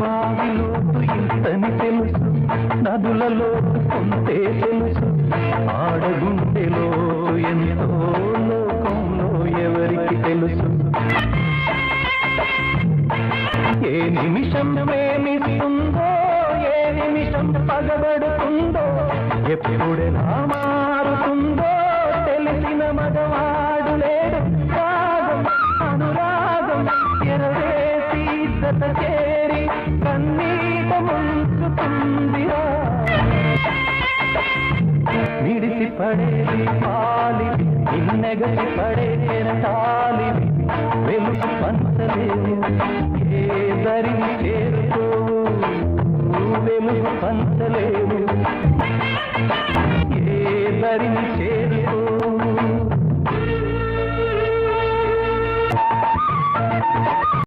బావిలోతు ఇంతని తెలుసు నదులలోతు కొంతే తెలుసు. ఆడగుండెలో ఎంతో లోకంలో ఎవరికి తెలుసు? ఏ నిమిషం ప్రేమిస్తుందో ఏ నిమిషం పగబడుతుందో ఎప్పుడెలా మారుతుందో తెలిసిన మగవాడు లేడు. జత చేరి కన్నీట ముంచుతుందిరా విడిసి పడేది పాలివి నిన్నెగసి పడేన తాలివి వెలుగు పంచలేవు ఏ దరిని చేరుకోవు వెలుగు పంచలేవు ఏ దరిని చేరు